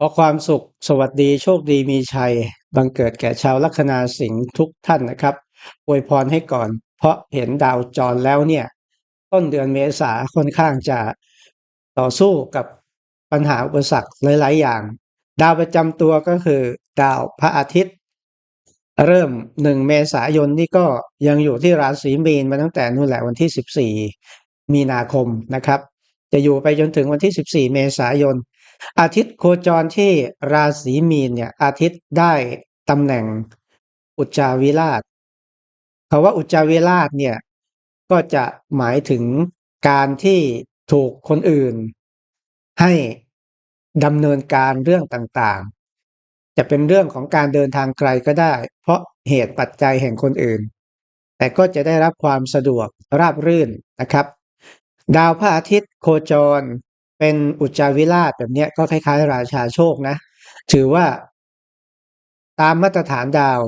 ขอความสุขสวัสดีโชคดีมีชัย บังเกิดแก่ชาวลัคนาสิงห์ทุกท่านนะครับอวยพรให้ก่อน เพราะเห็นดาวจรแล้วเนี่ย ต้นเดือนเมษาค่อนข้างจะต่อสู้กับปัญหาอุปสรรคหลาย ๆ อย่าง ดาวประจำตัวก็คือ ดาวพระอาทิตย์ เริ่มหนึ่งเมษายนนี่ก็ยังอยู่ที่ราศีมีนมาตั้งแต่นู่นแหละวันที่สิบสี่มีนาคมนะครับ จะอยู่ไปจนถึงวันที่สิบสี่เมษายน อาทิตย์โคจรที่ราศีมีนเนี่ยอาทิตย์ได้ตำแหน่งอุจจาวิราชคาว่าอุจจาวิราชเนี่ยก็จะหมายถึงการที่ถูกคนอื่น ให้ดำเนินการเรื่องต่างๆ จะเป็นเรื่องของการเดินทางไกลก็ได้ เพราะเหตุปัจจัยแห่งคนอื่น แต่ก็จะได้รับความสะดวกราบรื่นนะครับ ดาวพระอาทิตย์โคจร เป็นอุจจาวิราชแบบเนี้ยก็คล้ายๆ ราชาโชคนะ ถือว่า ตามมาตรฐานดาว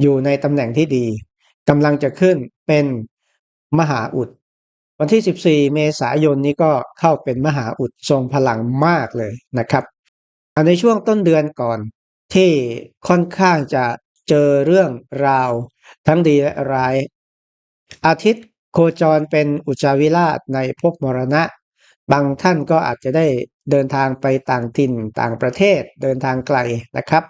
อยู่ในตำแหน่งที่ดีกำลังจะขึ้นเป็นมหาอุด วันที่ 14 เมษายนนี้ก็เข้าเป็นมหาอุดทรงพลังมากเลยนะครับในช่วงต้นเดือนก่อนที่ค่อนข้างจะเจอเรื่องราว ทั้งดีและร้าย อาทิตย์โคจรเป็นอุจาวิราชในภพมรณะ บางท่านก็อาจจะได้เดินทางไปต่างถิ่นต่างประเทศเดินทางไกลนะครับ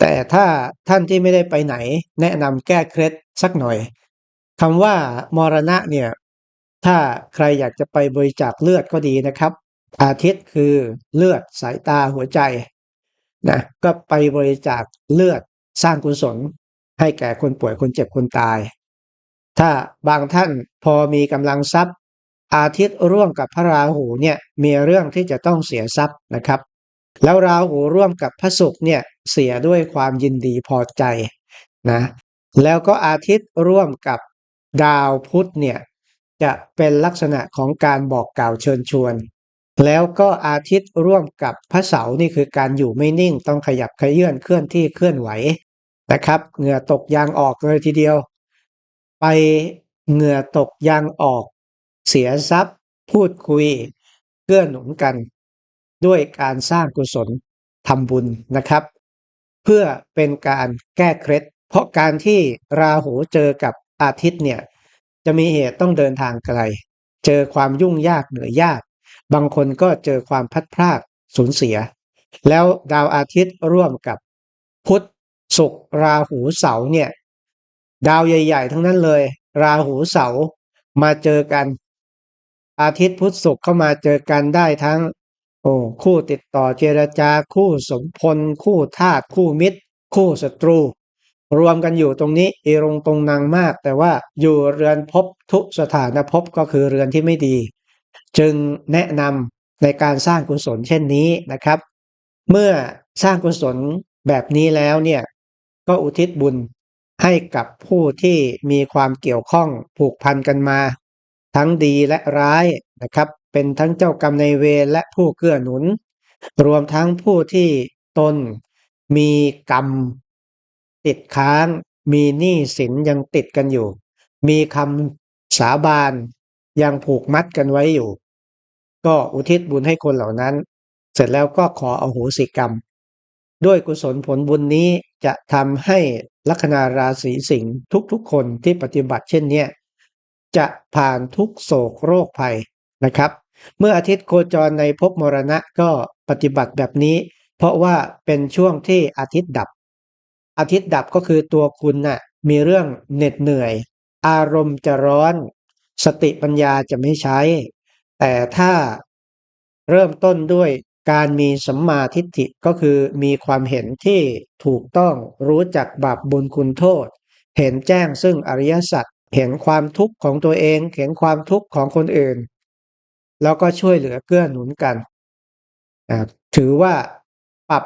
แต่ถ้าท่านที่ไม่ได้ไปไหน แนะนำแก้เคล็ดสักหน่อยคำว่ามรณะเนี่ยถ้าใครอยากจะไปบริจาคเลือดก็ดีนะครับ อาทิตย์คือเลือดสายตาหัวใจนะก็ไปบริจาคเลือดสร้างกุศลให้แก่คนป่วยคนเจ็บคนตาย ถ้าบางท่านพอมีกำลังทรัพย์ อาทิตย์ร่วมกับพระราหูเนี่ยมีเรื่องที่จะต้องเสียทรัพย์นะครับ แล้วราหูร่วมกับพระศุกร์เนี่ยเสียด้วยความยินดีพอใจนะแล้วก็อาทิตย์ร่วมกับดาวพุธเนี่ยจะเป็นลักษณะของการบอกกล่าวเชิญชวน แล้วก็อาทิตย์ร่วมกับพระเสาร์นี่คือการอยู่ไม่นิ่งต้องขยับขยื่นเคลื่อนที่เคลื่อนไหวนะครับเหงื่อตกยางออกเลยทีเดียว ไปเหงื่อตกยางออก เสียทรัพย์ พูดคุยเกื้อหนุนกัน ด้วยการสร้างกุศลทำบุญนะครับ เพื่อเป็นการแก้เคล็ด เพราะการที่ราหูเจอกับอาทิตย์เนี่ยจะมีเหตุต้องเดินทางไกล เจอความยุ่งยากเหนื่อยยาก บางคนก็เจอความพัดพลาดสูญเสีย แล้วดาวอาทิตย์ร่วมกับพุธศุกร์ราหูเสาเนี่ย ดาวใหญ่ ๆ ทั้งนั้นเลย ราหูเสามาเจอกัน อาทิตย์พุธศุกร์เข้ามาเจอกันได้ทั้ง โอ้คู่ติดต่อเจรจาคู่สมพล คู่ทาสคู่มิตร คู่ศัตรู รวมกันอยู่ตรงนี้เอรงตรงนางมาก แต่ว่าอยู่เรือนพบทุสถานพบก็คือเรือนที่ไม่ดี จึงแนะนำในการสร้างกุศลเช่นนี้นะครับ เมื่อสร้างกุศลแบบนี้แล้วเนี่ยก็อุทิศบุญให้กับผู้ที่มีความเกี่ยวข้องผูกพันกันมา ทั้งดีและร้ายนะครับ เป็นทั้งเจ้ากรรมในเวรและผู้เกื้อหนุน รวมทั้งผู้ที่ตนมีกรรม ติดค้าง มีหนี้สินยังติดกันอยู่ มีคำสาบานยังผูกมัดกันไว้อยู่ ก็อุทิศบุญให้คนเหล่านั้น เสร็จแล้วก็ขออโหสิกรรม ด้วยกุศลผลบุญนี้จะทำให้ลัคนาราศีสิงห์ทุกๆคนที่ปฏิบัติเช่นนี้ จะผ่านทุกโศกโรคภัยนะครับ เมื่ออาทิตย์โคจรในภพมรณะก็ปฏิบัติแบบนี้ เพราะว่าเป็นช่วงที่อาทิตย์ดับ อาทิตย์ดับก็คือตัวคุณนะ่ะมีเรื่องเหน็ดเหนื่อย อารมณ์จะร้อน สติปัญญาจะไม่ใช้ แต่ถ้าเริ่มต้นด้วยการมีสัมมาทิฏฐิก็คือมีความเห็นที่ถูกต้องรู้จักบาปบุญคุณโทษ เห็นแจ้งซึ่งอริยสัจ เห็นความทุกข์ของตัวเอง เห็นความทุกข์ของคนอื่น แล้วก็ช่วยเหลือเกื้อหนุนกัน ถือว่าปรับ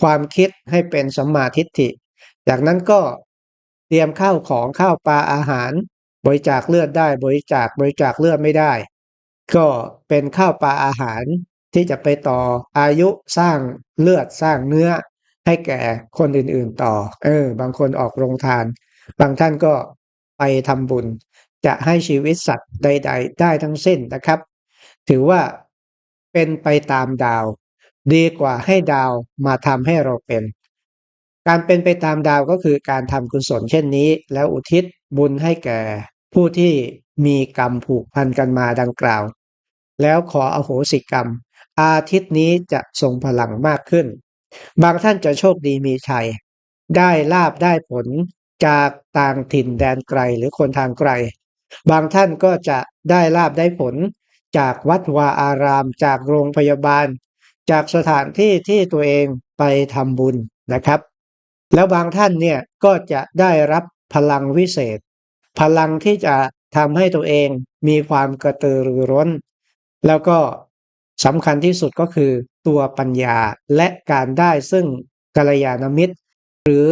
ความคิดให้เป็นสัมมาทิฏฐิ จากนั้นก็เตรียมข้าวของข้าวปลาอาหาร บริจาคเลือดได้บริจาคบริจาคเลือดไม่ได้ ก็เป็นข้าวปลาอาหารที่จะไปต่ออายุสร้างเลือดสร้างเนื้อให้แก่คนอื่นๆต่อ เออ บางคนออกโรงทาน บางท่านก็ ไปทำบุญ จะให้ชีวิตสัตว์ใด ๆ ได้ทั้งสิ้นนะครับ ถือว่าเป็นไปตามดาว ดีกว่าให้ดาวมาทำให้เราเป็น การเป็นไปตามดาวก็คือการทำกุศลเช่นนี้ แล้วอุทิศบุญให้แก่ ผู้ที่มีกรรมผูกพันกันมาดังกล่าว แล้วขออโหสิกรรม อาทิตย์นี้จะทรงพลังมากขึ้น บางท่านจะโชคดีมีชัย ได้ลาบได้ผล จากต่างถิ่นแดนไกลหรือคนทางไกล บางท่านก็จะได้ลาบได้ผล จากวัดวาอาราม จากโรงพยาบาล จากสถานที่ที่ตัวเองไปทำบุญนะครับ แล้วบางท่านเนี่ยก็จะได้รับพลังวิเศษ พลังที่จะทำให้ตัวเองมีความกระตือรือร้น แล้วก็สำคัญที่สุดก็คือตัวปัญญาและการได้ซึ่งกัลยาณมิตร หรือ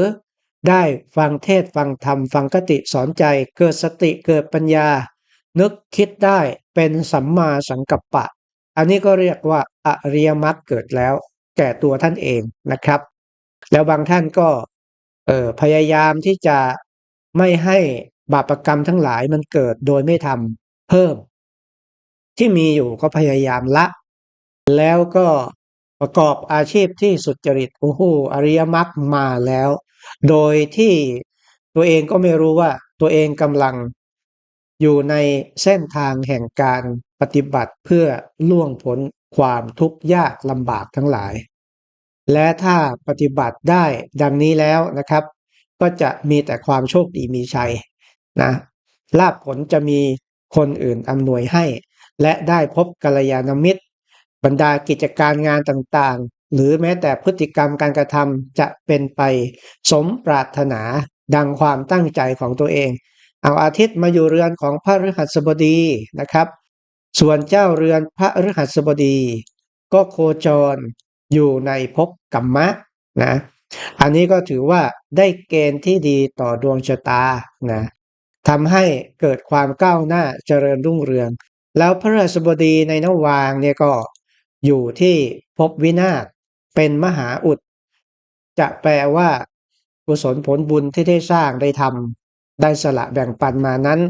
ได้ฟังเทศฟังธรรมฟังคติสอนใจ เกิดสติเกิดปัญญา นึกคิดได้เป็นสัมมาสังกัปปะ อันนี้ก็เรียกว่าอริยมรรคเกิดแล้ว แก่ตัวท่านเองนะครับ แล้วบางท่านก็เออพยายามที่จะไม่ให้บาปรกรรมทั้งหลายมันเกิดโดยไม่ทำเพิ่ม ที่มีอยู่ก็พยายามละ แล้วก็ประกอบอาชีพที่สุจริตโอ้โหอริยมรรคมาแล้ว โดยที่ตัวเองก็ไม่รู้ว่าตัวเองกำลังอยู่ในเส้นทางแห่งการปฏิบัติเพื่อล่วงพ้นความทุกข์ยากลำบากทั้งหลาย และถ้าปฏิบัติได้ดังนี้แล้วนะครับ ก็จะมีแต่ความโชคดีมีชัยนะลาภผลจะมีคนอื่นอำนวยให้ และได้พบกัลยาณมิตร บรรดากิจการงานต่าง หรือแม้แต่พฤติกรรมการกระทำจะเป็นไปสมปรารถนาดังความตั้งใจของตัวเอง เอาอาทิตย์มาอยู่เรือนของพระฤหัสบดีนะครับ ส่วนเจ้าเรือนพระฤหัสบดี ก็โคจรอยู่ในภพกัมมะนะอันนี้ก็ถือว่าได้เกณฑ์ที่ดีต่อดวงชะตานะทำให้เกิดความก้าวหน้าเจริญรุ่งเรือง แล้วพระราชบดีในนวางเนี่ยก็อยู่ที่ภพวินาศ เป็นมหาอุด จะแปลว่ากุศลผลบุญที่ได้สร้างได้ทำได้สละแบ่งปันมานั้น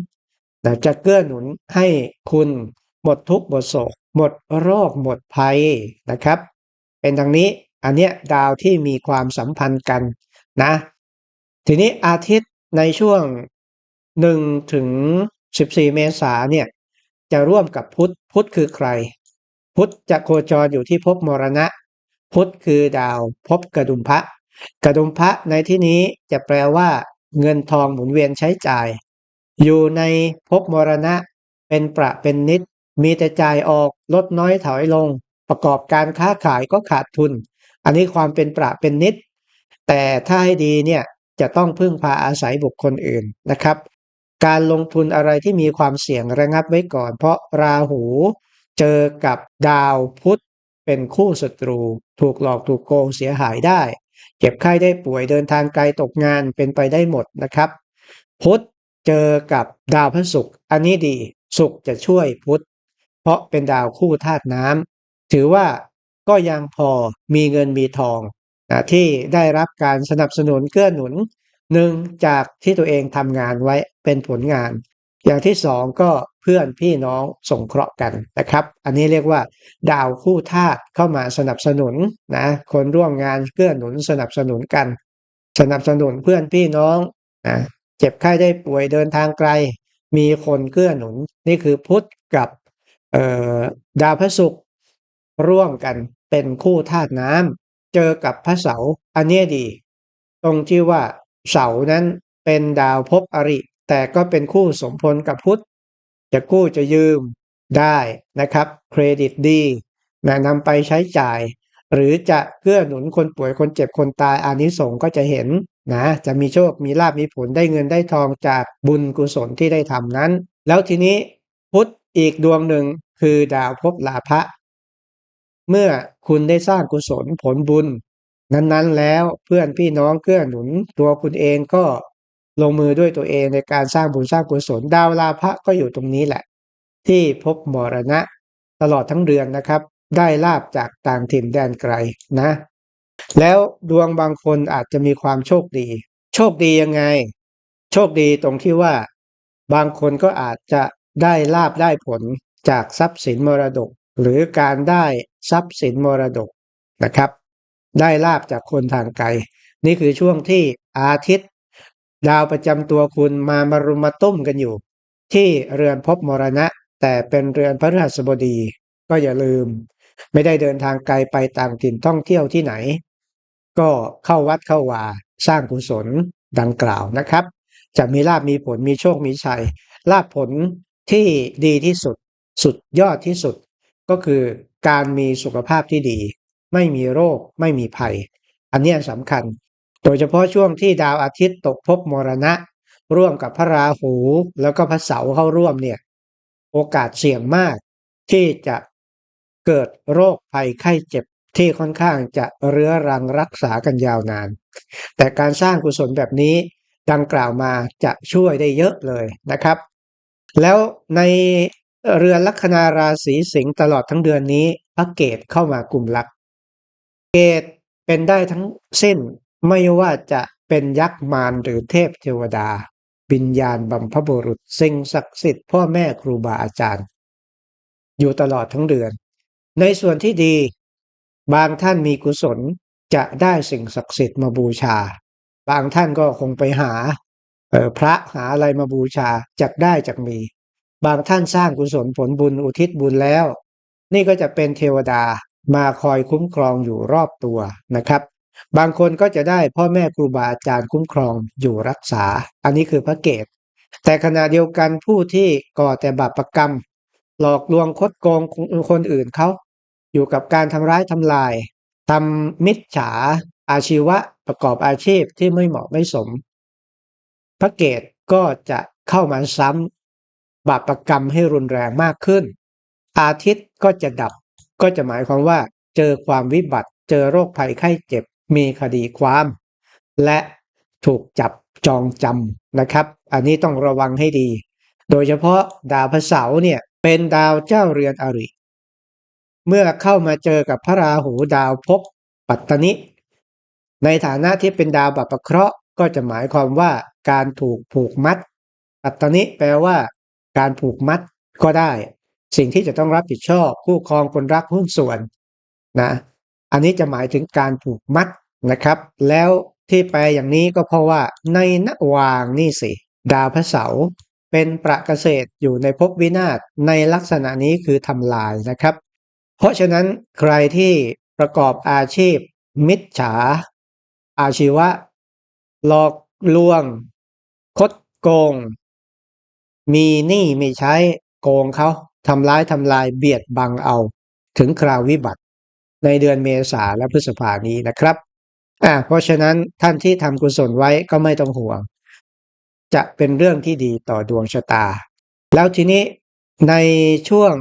แต่จะเกื้อหนุนให้คุณหมดทุกข์หมดโศก หมดโรคหมดภัยนะครับ เป็นดังนี้อันเนี้ยดาวที่มีความสัมพันธ์กันนะ ทีนี้อาทิตย์ในช่วง1ถึง14 เมษาเนี่ยจะร่วมกับพุธพุธคือใคร พุธจะโคจรอยู่ที่ภพมรณะ พุธคือดาวภพกระดุมพระกระดุมพระในที่นี้จะแปลว่า เงินทองหมุนเวียนใช้จ่าย อยู่ในภพมรณะ เป็นประเป็นนิด มีแต่จ่ายออกลดน้อยถอยลง ประกอบการค้าขายก็ขาดทุน อันนี้ความเป็นประเป็นนิด แต่ถ้าให้ดีเนี่ยจะต้องพึ่งพาอาศัยบุคคลอื่นนะครับ การลงทุนอะไรที่มีความเสี่ยงระงับไว้ก่อน เพราะราหูเจอกับดาวพุธ เป็นคู่ศัตรู ถูกหลอกถูกโกงเสียหายได้ เจ็บไข้ได้ป่วยเดินทางไกลตกงานเป็นไปได้หมดนะครับพุธเจอกับดาวพระศุกร์อันนี้ดีศุกร์จะช่วยพุธเพราะเป็นดาวคู่ธาตุน้ำถือว่าก็ยังพอมีเงินมีทองนะที่ได้รับการสนับสนุนเกื้อหนุนหนึ่งจากที่ตัวเองทำงานไว้เป็นผลงาน อย่างที่สองก็เพื่อนพี่น้องสงเคราะห์กันนะครับ อันนี้เรียกว่า ดาวคู่ธาตุเข้ามาสนับสนุนนะคนร่วมงานเกื้อหนุนสนับสนุนกัน สนับสนุนเพื่อนพี่น้องนะเจ็บไข้ได้ป่วยเดินทางไกล มีคนเกื้อหนุน นี่คือพุธกับดาวพระศุกร์ร่วมกันเป็นคู่ธาตุน้ำเจอกับพระเสาร์อันนี้ดี ตรงที่ว่าเสาร์นั้นเป็นดาวภพอริ แต่ก็เป็นคู่สมพลกับพุทธ จะกู้จะยืมได้นะครับ เครดิตดีนะนำไปใช้จ่าย หรือจะเกื้อหนุนคนป่วยคนเจ็บคนตายอานิสงส์ก็จะเห็นนะจะมีโชคมีลาบมีผลได้เงินได้ทองจากบุญกุศลที่ได้ทำนั้น แล้วทีนี้พุทธอีกดวงหนึ่งคือดาวภพลาภะเมื่อคุณได้สร้างกุศลผลบุญ นั้นๆแล้วเพื่อนพี่น้องเกื้อหนุนตัวคุณเองก็ ลงมือด้วยตัวเองในการสร้างบุญสร้างกุศลดาวลาภะก็อยู่ตรงนี้แหละ ที่พบมรณะ ตลอดทั้งเดือนนะครับ ได้ลาบจากต่างถิ่นแดนไกลนะ แล้วดวงบางคนอาจจะมีความโชคดี โชคดียังไง โชคดีตรงที่ว่า บางคนก็อาจจะได้ลาบได้ผลจากทรัพย์สินมรดก หรือการได้ทรัพย์สินมรดกนะครับ ได้ลาบจากคนทางไกล นี่คือช่วงที่อาทิตย์ ดาวประจำตัวคุณมามารุมมาตุ้มกันอยู่ ที่เรือนภพมรณะ แต่เป็นเรือนพระฤหัสบดี ก็อย่าลืม ไม่ได้เดินทางไกลไปต่างถิ่นท่องเที่ยวที่ไหน ก็เข้าวัดเข้าวาสร้างกุศลดังกล่าวนะครับ จะมีลาบมีผลมีโชคมีชัยลาบผลที่ดีที่สุด สุดยอดที่สุด ก็คือการมีสุขภาพที่ดี ไม่มีโรคไม่มีภัย อันนี้สำคัญ โดยเฉพาะช่วงที่ดาวอาทิตย์ตกภพมรณะ ร่วมกับพระราหูแล้วก็พระเสาร์เข้าร่วมเนี่ย โอกาสเสี่ยงมากที่จะเกิดโรคภัยไข้เจ็บที่ค่อนข้างจะเรื้อรังรักษากันยาวนาน แต่การสร้างกุศลแบบนี้ดังกล่าวมาจะช่วยได้เยอะเลยนะครับ แล้วในเรือนลัคนาราศีสิงห์ตลอดทั้งเดือนนี้พระเกตเข้ามากลุ่มลัก เกตเป็นได้ทั้งสิ้น ไม่ว่าจะเป็นยักษ์มารหรือเทพเทวดาวิญญาณบัมพบุรุษ สิ่งศักดิ์สิทธิ์พ่อแม่ครูบาอาจารย์ อยู่ตลอดทั้งเดือน ในส่วนที่ดี บางท่านมีกุศลจะได้สิ่งศักดิ์สิทธิ์มาบูชา บางท่านก็คงไปหาเออพระหาอะไรมาบูชาจากได้จากมี บางท่านสร้างกุศลผลบุญอุทิศบุญแล้ว นี่ก็จะเป็นเทวดามาคอยคุ้มครองอยู่รอบตัวนะครับ บางคนก็จะได้พ่อแม่ครูบาอาจารย์คุ้มครองอยู่รักษา อันนี้คือพระเกต แต่ขณะเดียวกันผู้ที่ก่อแต่บาปรกรรม หลอกลวงคดโกงคนอื่นเขาอยู่กับการทำร้ายทำลายทำมิจฉาอาชีวะประกอบอาชีพที่ไม่เหมาะไม่สม พระเกตก็จะเข้ามาซ้ำบาปรกรรมให้รุนแรงมากขึ้น อาทิตย์ก็จะดับก็จะหมายความว่าเจอความวิบัติ เจอโรคภัยไข้เจ็บ มีคดีความ และถูกจับจองจำนะครับ อันนี้ต้องระวังให้ดี โดยเฉพาะดาวพระเสาร์เนี่ยเป็นดาวเจ้าเรือนอริ เมื่อเข้ามาเจอกับพระราหูดาวภพปัตตนิ ในฐานะที่เป็นดาวบัพเคราะห์ก็จะหมายความว่าการถูกผูกมัด ปัตตนิแปลว่า การผูกมัดก็ได้ สิ่งที่จะต้องรับผิดชอบคู่ครองคนรักหุ้นส่วนนะ อันนี้จะหมายถึงการผูกมัดนะครับ แล้วที่แปลอย่างนี้ก็เพราะว่าในนวางนี่สิ ดาวพระเสาร์เป็นประเกษตรอยู่ในภพวินาศในลักษณะนี้คือทำลายนะครับ เพราะฉะนั้นใครที่ประกอบอาชีพ มิจฉา อาชีวะ หลอกลวง คดโกง มีหนี้ไม่ใช้โกงเขาทำร้ายทำลายเบียดบังเอา ถึงคราววิบัติ ในเดือนเมษาและพฤษภานี้นะครับอ่าเพราะฉะนั้นท่านที่ทำกุศลไว้ก็ไม่ต้องห่วง จะเป็นเรื่องที่ดีต่อดวงชะตา แล้วทีนี้ในช่วง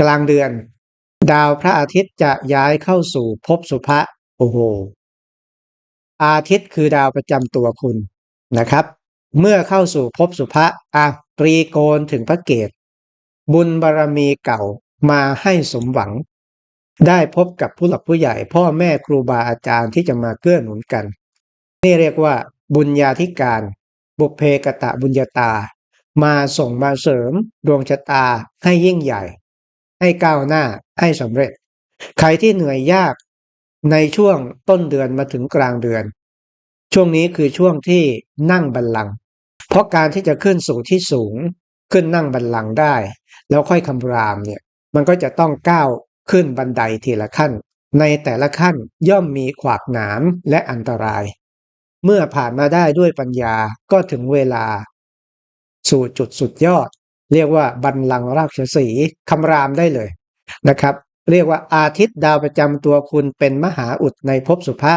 กลางเดือน ดาวพระอาทิตย์จะย้ายเข้าสู่ภพสุภะโอ้โหอาทิตย์คือดาวประจำตัวคุณนะครับ เมื่อเข้าสู่ภพสุภะอะตรีโกณถึงพระเกตบุญบารรมีเก่ามาให้สมหวัง ได้พบกับผู้หลักผู้ใหญ่ พ่อแม่ครูบาอาจารย์ที่จะมาเกื้อหนุนกัน นี่เรียกว่า บุญญาธิการ บุพเพกตะบุญญาตา มาส่งมาเสริม ดวงชะตาให้ยิ่งใหญ่ ให้ก้าวหน้าให้สำเร็จ ใครที่เหนื่อยยากในช่วงต้นเดือนมาถึงกลางเดือน ช่วงนี้คือช่วงที่นั่งบัลลังก์เพราะการที่จะขึ้นสู่ที่สูงขึ้นนั่งบัลลังก์ได้ แล้วค่อยคำรามเนี่ยมันก็จะต้องก้าว ขึ้นบันไดทีละขั้น ในแต่ละขั้นย่อมมีขวากหนามและอันตราย เมื่อผ่านมาได้ด้วยปัญญาก็ถึงเวลา สู่จุดสุดยอด เรียกว่าบัลลังก์ราชสีคำรามได้เลยนะครับ เรียกว่าอาทิตย์ดาวประจำตัวคุณเป็นมหาอุดในภพสุภะ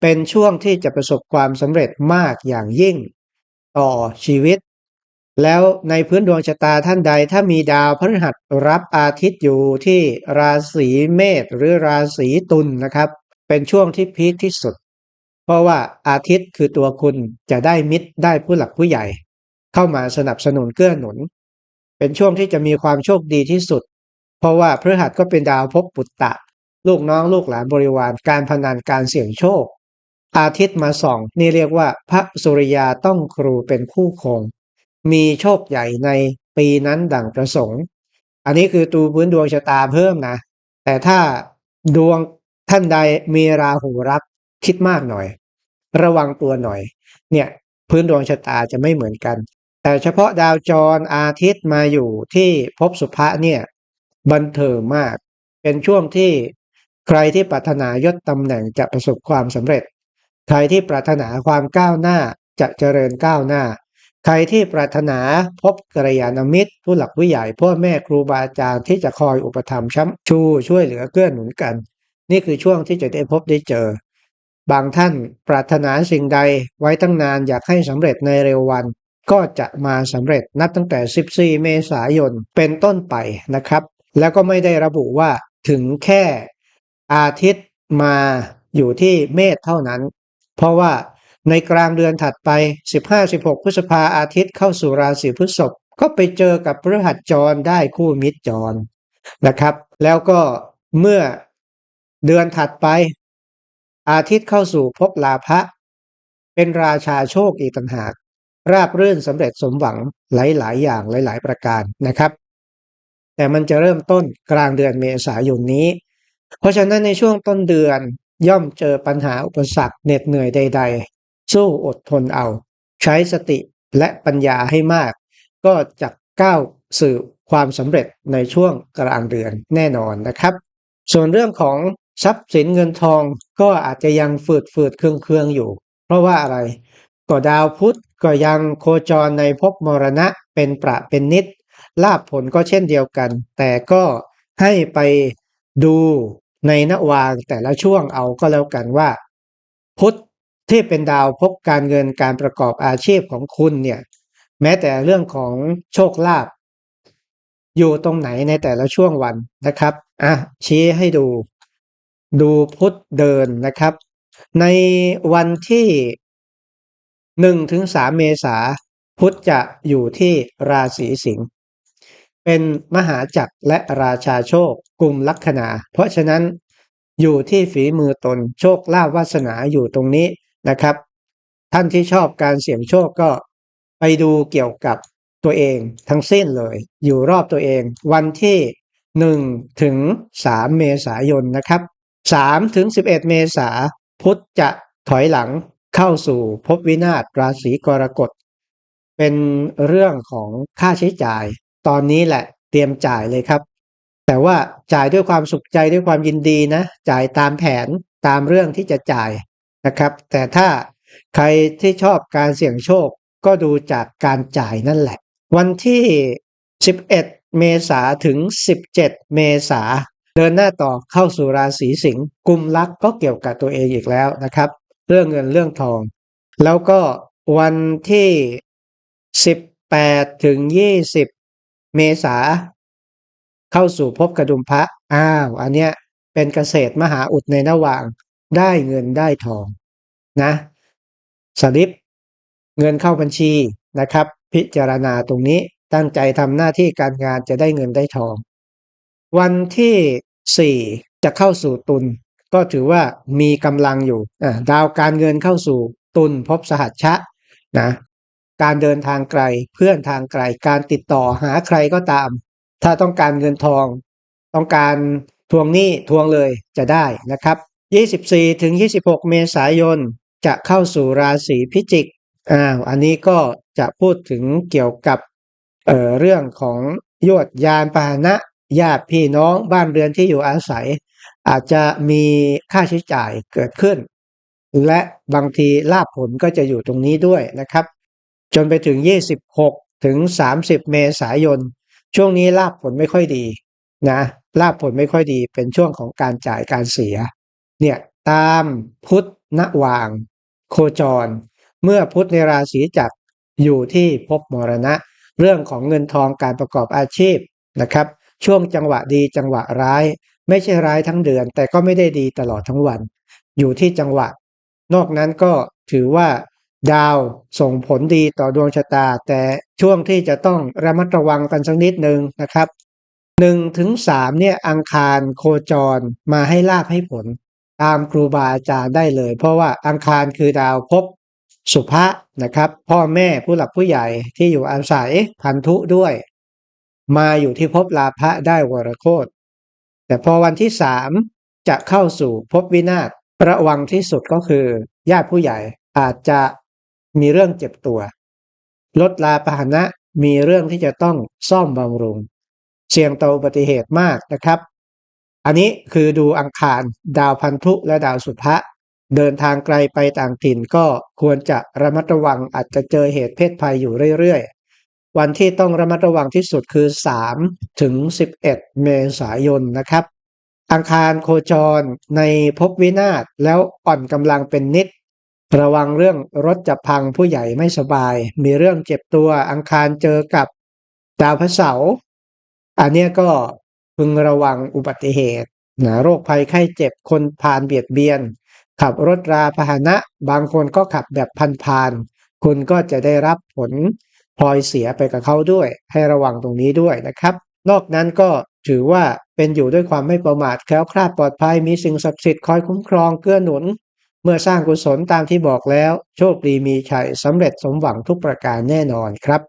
เป็นช่วงที่จะประสบความสำเร็จมากอย่างยิ่ง ต่อชีวิต แล้วในพื้นดวงชะตาท่านใดถ้ามีดาวพฤหัสรับอาทิตย์อยู่ที่ราศีเมษหรือราศีตุลนะครับ เป็นช่วงที่พีคที่สุด เพราะว่าอาทิตย์คือตัวคุณจะได้มิตรได้ผู้หลักผู้ใหญ่ เข้ามาสนับสนุนเกื้อหนุน เป็นช่วงที่จะมีความโชคดีที่สุด เพราะว่าพฤหัสก็เป็นดาวภพปุตตะ ลูกน้องลูกหลานบริวารการพนันการเสี่ยงโชค อาทิตย์มาส่อง นี่เรียกว่าพระสุริยาต้องครูเป็นคู่ครอง มีโชคใหญ่ในปีนั้นดั่งประสงค์ อันนี้คือตูพื้นดวงชะตาเพิ่มนะ แต่ถ้าดวงท่านใดมีราหูรับคิดมากหน่อย ระวังตัวหน่อย เนี่ยพื้นดวงชะตาจะไม่เหมือนกัน แต่เฉพาะดาวจรอาทิตย์มาอยู่ที่ภพสุภะเนี่ยบันเทิงมาก เป็นช่วงที่ใครที่ปรารถนายศตำแหน่งจะประสบความสำเร็จ ใครที่ปรารถนาความก้าวหน้าจะเจริญก้าวหน้า ใครที่ปรารถนาพบกัลยาณมิตรผู้หลักผู้ใหญ่พ่อแม่ครูบาอาจารย์ที่จะคอยอุปถัมภ์ช้ำชูช่วยเหลือเกื้อหนุนกัน นี่คือช่วงที่จะได้พบได้เจอ บางท่านปรารถนาสิ่งใดไว้ตั้งนานอยากให้สำเร็จในเร็ววัน ก็จะมาสำเร็จนับตั้งแต่ 14 เมษายนเป็นต้นไปนะครับ แล้วก็ไม่ได้ระบุว่าถึงแค่อาทิตย์มาอยู่ที่เมษเท่านั้น เพราะว่า ในกลางเดือนถัดไป 15-16 พฤษภาอาทิตย์เข้าสู่ราศีพฤษภก็ไปเจอกับพฤหัสจรได้คู่มิตรจรนะครับ แล้วก็เมื่อเดือนถัดไป อาทิตย์เข้าสู่ภพลาภะเป็นราชาโชคอีกต่างหาก ราบรื่นสำเร็จสมหวังหลาย ๆ อย่างหลาย ๆ ประการนะครับ แต่มันจะเริ่มต้นกลางเดือนเมษายนนี้ เพราะฉะนั้นในช่วงต้นเดือนย่อมเจอปัญหาอุปสรรคเหน็ดเหนื่อยใด สู้อดทนเอา ใช้สติและปัญญาให้มาก ก็จะก้าวสู่ความสำเร็จในช่วงกลางเดือนแน่นอนนะครับ ส่วนเรื่องของทรัพย์สินเงินทองก็อาจจะยังฝืดฝืดเครื่องเครื่องอยู่ เพราะว่าอะไร ก็ดาวพุธก็ยังโคจรในภพมรณะเป็นประเป็นนิดลาบผลก็เช่นเดียวกัน แต่ก็ให้ไปดูในนวางแต่ละช่วงเอาก็แล้วกันว่า พุธ ที่เป็นดาวพบการเงินการประกอบอาชีพของคุณเนี่ย แม้แต่เรื่องของโชคลาภอยู่ตรงไหนในแต่ละช่วงวันนะครับอะชี้ให้ดู ดูพุธเดินนะครับ ในวันที่หนึ่งถึงสามเมษาพุธจะอยู่ที่ราศีสิงห์เป็นมหาจักรและราชาโชคกลุ่มลัคนา เพราะฉะนั้นอยู่ที่ฝีมือตนโชคลาภวาสนาอยู่ตรงนี้ นะครับ ท่านที่ชอบการเสี่ยงโชคก็ไปดูเกี่ยวกับตัวเองทั้งสิ้นเลย อยู่รอบตัวเอง วันที่หนึ่งถึงสามเมษายนนะครับสามถึงสิบเอ็ดเมษาพุธจะถอยหลังเข้าสู่ภพวินาศราศีกรกฎ เป็นเรื่องของค่าใช้จ่าย ตอนนี้แหละเตรียมจ่ายเลยครับ แต่ว่าจ่ายด้วยความสุขใจด้วยความยินดีนะ จ่ายตามแผนตามเรื่องที่จะจ่าย นะครับ แต่ถ้าใครที่ชอบการเสี่ยงโชคก็ดูจากการจ่ายนั่นแหละ วันที่ 11 เมษาถึง 17 เมษาเดินหน้าต่อเข้าสู่ราศีสิงห์กุมรักก็เกี่ยวกับตัวเองอีกแล้วนะครับ เรื่องเงินเรื่องทอง แล้วก็วันที่ 18 ถึง 20 เมษาเข้าสู่ภพกระดุมพระอ้าว อันเนี้ยเป็นเกษตรมหาอุดในระหว่าง ได้เงินได้ทองนะสลิปเงินเข้าบัญชีนะครับ พิจารณาตรงนี้ตั้งใจทำหน้าที่การงานจะได้เงินได้ทอง วันที่สี่จะเข้าสู่ตุลก็ถือว่ามีกำลังอยู่ดาวการเงินเข้าสู่ตุลพบสหัชชะนะการเดินทางไกลเพื่อนทางไกล การติดต่อหาใครก็ตาม ถ้าต้องการเงินทอง ต้องการทวงหนี้ทวงเลยจะได้นะครับ 24ถึง26 เมษายน จะเข้าสู่ราศีพิจิกอ้าวอันนี้ก็จะพูดถึงเกี่ยวกับเอ่อเรื่องของยวดยานพาหนะญาติพี่น้องบ้านเรือนที่อยู่อาศัย อาจจะมีค่าใช้จ่ายเกิดขึ้น และบางทีลาบผลก็จะอยู่ตรงนี้ด้วยนะครับ จนไปถึง 26 ถึง 30 เมษายน ช่วงนี้ลาบผลไม่ค่อยดีนะลาบผลไม่ค่อยดีเป็นช่วงของการจ่ายการเสีย เนี่ยตามพุทธนวาง โคจร เมื่อพุทธในราศีจักรอยู่ที่ภพมรณะ เรื่องของเงินทองการประกอบอาชีพนะครับ ช่วงจังหวะดีจังหวะร้าย ไม่ใช่ร้ายทั้งเดือน แต่ก็ไม่ได้ดีตลอดทั้งวัน อยู่ที่จังหวะ นอกนั้นก็ถือว่าดาวส่งผลดีต่อดวงชะตา แต่ช่วงที่จะต้องระมัดระวังกันสักนิดหนึ่งนะครับหนึ่งถึงสามเนี่ยอังคารโคจรมาให้ลาบให้ผล ตามครูบาอาจารย์ได้เลย เพราะว่าอังคารคือดาวภพสุภะนะครับ พ่อแม่ผู้หลักผู้ใหญ่ที่อยู่อาศัยพันธุด้วย มาอยู่ที่ภพลาภะได้วรโคตแต่พอวันที่สามจะเข้าสู่ภพวินาศระวังที่สุดก็คือ ญาติผู้ใหญ่อาจจะมีเรื่องเจ็บตัวรถลาพาหนะมีเรื่องที่จะต้องซ่อมบำรุง เสี่ยงต่ออุบัติเหตุมากนะครับ อันนี้คือดูอังคารดาวพันธุและดาวสุภะเดินทางไกลไปต่างถิ่นก็ควรจะระมัดระวังอาจจะเจอเหตุเพศภัยอยู่เรื่อยๆ วันที่ต้องระมัดระวังที่สุดคือ 3 ถึง 11 เมษายนนะครับ อังคารโคจรในภพวินาศแล้วอ่อนกำลังเป็นนิด ระวังเรื่องรถจะพังผู้ใหญ่ไม่สบาย มีเรื่องเจ็บตัวอังคารเจอกับดาวพระเสาร์อันนี้ก็ พึงระวังอุบัติเหตุนะโรคภัยไข้เจ็บคนพาลเบียดเบียน ขับรถราพาหนะ บางคนก็ขับแบบพันพานคุณก็จะได้รับผลพลอยเสียไปกับเขาด้วย ให้ระวังตรงนี้ด้วยนะครับ นอกนั้นก็ถือว่าเป็นอยู่ด้วยความไม่ประมาทแคล้วคลาดปลอดภัยมีสิ่งศักดิ์สิทธิ์คอยคุ้มครองเกื้อหนุน เมื่อสร้างกุศลตามที่บอกแล้ว โชคดีมีชัยสำเร็จสมหวังทุกประการแน่นอนครับ